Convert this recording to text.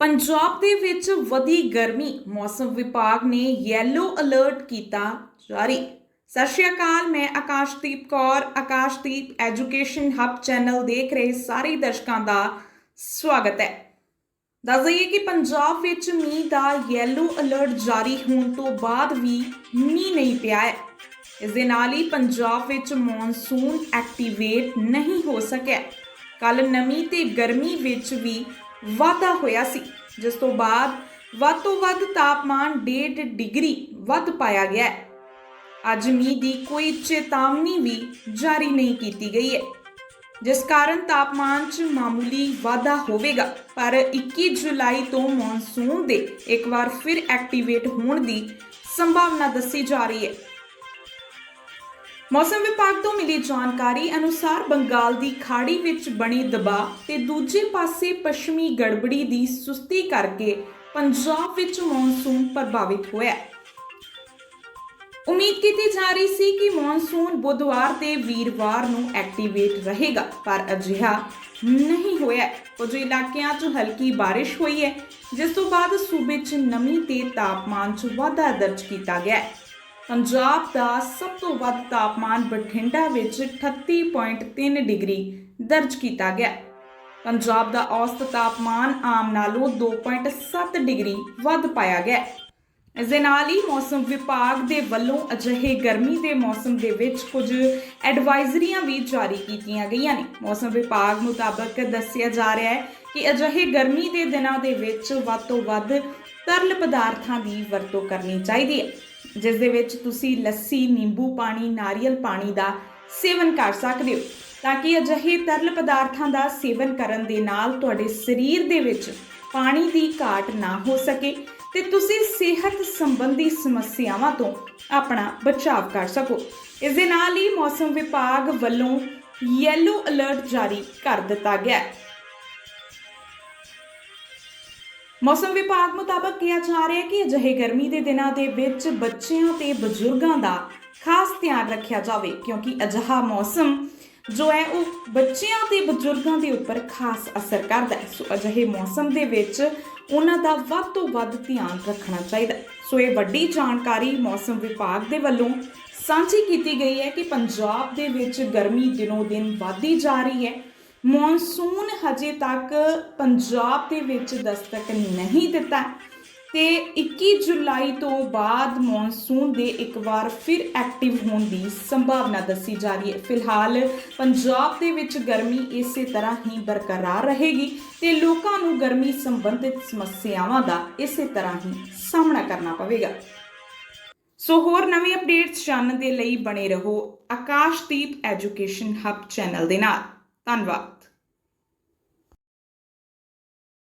ਪੰਜਾਬ ਦੇ ਵਿੱਚ ਵਧੀ ਗਰਮੀ, ਮੌਸਮ ਵਿਭਾਗ ਨੇ ਯੈਲੋ ਅਲਰਟ ਕੀਤਾ ਜਾਰੀ। ਸਤਿ ਸ਼੍ਰੀ ਅਕਾਲ, ਮੈਂ Akashdeep Kaur, Akashdeep education hub channel ਦੇਖ ਰਹੇ ਸਾਰੇ ਦਰਸ਼ਕਾਂ ਦਾ ਸਵਾਗਤ ਹੈ। ਦੱਸ ਦਈਏ ਕਿ ਪੰਜਾਬ ਵਿੱਚ ਮੀਂਹ ਦਾ ਯੈਲੋ ਅਲਰਟ ਜਾਰੀ ਹੋਣ ਤੋਂ ਬਾਅਦ ਵੀ ਮੀਂਹ ਨਹੀਂ ਪਿਆ ਹੈ। ਇਸ ਦੇ ਨਾਲ ਹੀ ਪੰਜਾਬ ਵਿੱਚ ਮੌਨਸੂਨ ਐਕਟੀਵੇਟ ਨਹੀਂ ਹੋ ਸਕਿਆ। ਕੱਲ ਨਮੀ ਤੇ ਗਰਮੀ ਵਿੱਚ ਵੀ ਵਾਧਾ ਹੋਇਆ ਸੀ, ਜਿਸ ਤੋਂ ਬਾਅਦ ਵੱਧ ਤੋਂ ਵੱਧ ਤਾਪਮਾਨ 1.5 ਡਿਗਰੀ ਵੱਧ ਪਾਇਆ ਗਿਆ ਹੈ। ਅੱਜ ਮੀਂਹ ਦੀ ਕੋਈ ਚੇਤਾਵਨੀ ਵੀ ਜਾਰੀ ਨਹੀਂ ਕੀਤੀ ਗਈ ਹੈ। ਜਿਸ ਕਾਰਨ ਤਾਪਮਾਨ 'ਚ ਮਾਮੂਲੀ ਵਾਧਾ ਹੋਵੇਗਾ, ਪਰ 21 ਜੁਲਾਈ ਤੋਂ ਮੌਨਸੂਨ ਦੇ ਇੱਕ ਵਾਰ ਫਿਰ ਐਕਟੀਵੇਟ ਹੋਣ ਦੀ ਸੰਭਾਵਨਾ ਦੱਸੀ ਜਾ ਰਹੀ ਹੈ। ਮੌਸਮ ਵਿਭਾਗ ਤੋਂ ਮਿਲੀ ਜਾਣਕਾਰੀ ਅਨੁਸਾਰ ਬੰਗਾਲ ਦੀ ਖਾੜੀ ਵਿੱਚ ਬਣੀ ਦਬਾਅ ਤੇ ਦੂਜੇ ਪਾਸੇ ਪੱਛਮੀ ਗੜਬੜੀ ਦੀ ਸੁਸਤੀ ਕਰਕੇ ਪੰਜਾਬ ਵਿੱਚ ਮੌਨਸੂਨ ਪ੍ਰਭਾਵਿਤ ਹੋਇਆ। ਉਮੀਦ ਕੀਤੀ ਜਾ ਰਹੀ ਸੀ ਕਿ ਮੌਨਸੂਨ ਬੁੱਧਵਾਰ ਤੇ ਵੀਰਵਾਰ ਨੂੰ ਐਕਟੀਵੇਟ ਰਹੇਗਾ, ਪਰ ਅਜਿਹਾ ਨਹੀਂ ਹੋਇਆ। ਕੁਝ ਇਲਾਕਿਆਂ 'ਚ ਹਲਕੀ ਬਾਰਿਸ਼ ਹੋਈ ਹੈ, ਜਿਸ ਤੋਂ ਬਾਅਦ ਸੂਬੇ 'ਚ ਨਮੀ ਤੇ ਤਾਪਮਾਨ 'ਚ ਵਾਧਾ ਦਰਜ ਕੀਤਾ ਗਿਆ ਹੈ। ਪੰਜਾਬ ਦਾ ਸਭ ਤੋਂ ਵੱਧ ਤਾਪਮਾਨ ਬਠਿੰਡਾ ਵਿੱਚ 38.3 ਡਿਗਰੀ ਦਰਜ ਕੀਤਾ ਗਿਆ। ਪੰਜਾਬ ਦਾ ਔਸਤ ਤਾਪਮਾਨ ਆਮ ਨਾਲੋਂ 2.7 ਡਿਗਰੀ ਵੱਧ ਪਾਇਆ ਗਿਆ। ਇਸ ਦੇ ਨਾਲ ਹੀ ਮੌਸਮ ਵਿਭਾਗ ਦੇ ਵੱਲੋਂ ਅਜਿਹੇ ਗਰਮੀ ਦੇ ਮੌਸਮ ਦੇ ਵਿੱਚ ਕੁਝ ਐਡਵਾਈਜ਼ਰੀਆਂ ਵੀ ਜਾਰੀ ਕੀਤੀਆਂ ਗਈਆਂ ਨੇ। ਮੌਸਮ ਵਿਭਾਗ ਮੁਤਾਬਕ ਦੱਸਿਆ ਜਾ ਰਿਹਾ ਹੈ ਕਿ ਅਜਿਹੇ ਗਰਮੀ ਦੇ ਦਿਨਾਂ ਦੇ ਵਿੱਚ ਵੱਧ ਤੋਂ ਵੱਧ ਤਰਲ ਪਦਾਰਥਾਂ ਦੀ ਵਰਤੋਂ ਕਰਨੀ ਚਾਹੀਦੀ ਹੈ। ਜਿਸ ਦੇ ਵਿੱਚ ਤੁਸੀਂ ਲੱਸੀ, ਨਿੰਬੂ ਪਾਣੀ, ਨਾਰੀਅਲ ਪਾਣੀ ਦਾ ਸੇਵਨ ਕਰ ਸਕਦੇ ਹੋ। ਤਾਂ ਕਿ ਅਜਿਹੇ ਤਰਲ ਪਦਾਰਥਾਂ ਦਾ ਸੇਵਨ ਕਰਨ ਦੇ ਨਾਲ ਤੁਹਾਡੇ ਸਰੀਰ ਦੇ ਵਿੱਚ ਪਾਣੀ ਦੀ ਘਾਟ ਨਾ ਹੋ ਸਕੇ ਤੇ ਤੁਸੀਂ ਸਿਹਤ ਸੰਬੰਧੀ ਸਮੱਸਿਆਵਾਂ ਤੋਂ ਆਪਣਾ ਬਚਾਅ ਕਰ ਸਕੋ। ਇਸ ਦੇ ਨਾਲ ਹੀ ਮੌਸਮ ਵਿਭਾਗ ਵੱਲੋਂ ਯੈਲੋ ਅਲਰਟ ਜਾਰੀ ਕਰ ਦਿੱਤਾ ਗਿਆ ਹੈ। ਮੌਸਮ ਵਿਭਾਗ ਮੁਤਾਬਕ ਕਿਹਾ ਜਾ ਰਿਹਾ ਹੈ ਕਿ ਅਜਿਹੇ ਗਰਮੀ ਦੇ ਦਿਨਾਂ ਦੇ ਵਿੱਚ ਬੱਚਿਆਂ ਤੇ ਬਜ਼ੁਰਗਾਂ ਦਾ ਖਾਸ ਧਿਆਨ ਰੱਖਿਆ ਜਾਵੇ, ਕਿਉਂਕਿ ਅਜਿਹਾ ਮੌਸਮ ਜੋ ਹੈ ਉਹ ਬੱਚਿਆਂ ਤੇ ਬਜ਼ੁਰਗਾਂ ਦੇ ਉੱਪਰ ਖਾਸ ਅਸਰ ਕਰਦਾ ਹੈ। ਸੋ ਅਜਿਹੇ ਮੌਸਮ ਦੇ ਵਿੱਚ ਉਹਨਾਂ ਦਾ ਵੱਧ ਤੋਂ ਵੱਧ ਧਿਆਨ ਰੱਖਣਾ ਚਾਹੀਦਾ ਸੋ ਇਹ ਵੱਡੀ ਜਾਣਕਾਰੀ ਮੌਸਮ ਵਿਭਾਗ ਦੇ ਵੱਲੋਂ ਸਾਂਝੀ ਕੀਤੀ ਗਈ ਹੈ ਕਿ ਪੰਜਾਬ ਦੇ ਵਿੱਚ ਗਰਮੀ ਦਿਨੋ ਦਿਨ ਵਧਦੀ ਜਾ ਰਹੀ ਹੈ। ਮੌਨਸੂਨ ਹਜੇ ਤੱਕ ਪੰਜਾਬ ਦੇ ਵਿੱਚ ਦਸਤਕ ਨਹੀਂ ਦਿੱਤਾ। ਤੇ 21 ਜੁਲਾਈ ਤੋਂ ਬਾਅਦ ਮੌਨਸੂਨ ਦੇ ਇੱਕ ਵਾਰ ਫਿਰ ਐਕਟਿਵ ਹੋਣ ਦੀ ਸੰਭਾਵਨਾ ਦੱਸੀ ਜਾ ਰਹੀ ਹੈ। ਫਿਲਹਾਲ ਪੰਜਾਬ ਦੇ ਵਿੱਚ ਗਰਮੀ ਇਸੇ ਤਰ੍ਹਾਂ ਹੀ ਬਰਕਰਾਰ ਰਹੇਗੀ ਤੇ ਲੋਕਾਂ ਨੂੰ ਗਰਮੀ ਸੰਬੰਧਿਤ ਸਮੱਸਿਆਵਾਂ ਦਾ ਇਸੇ ਤਰ੍ਹਾਂ ਹੀ ਸਾਹਮਣਾ ਕਰਨਾ ਪਵੇਗਾ। ਸੋ ਹੋਰ ਨਵੇਂ ਅਪਡੇਟਸ ਜਾਣਨ ਦੇ ਲਈ ਬਣੇ ਰਹੋ ਆਕਾਸ਼ਦੀਪ ਐਜੂਕੇਸ਼ਨ ਹੱਬ ਚੈਨਲ ਦੇ ਨਾਲ। ਧੰਨਵਾਦ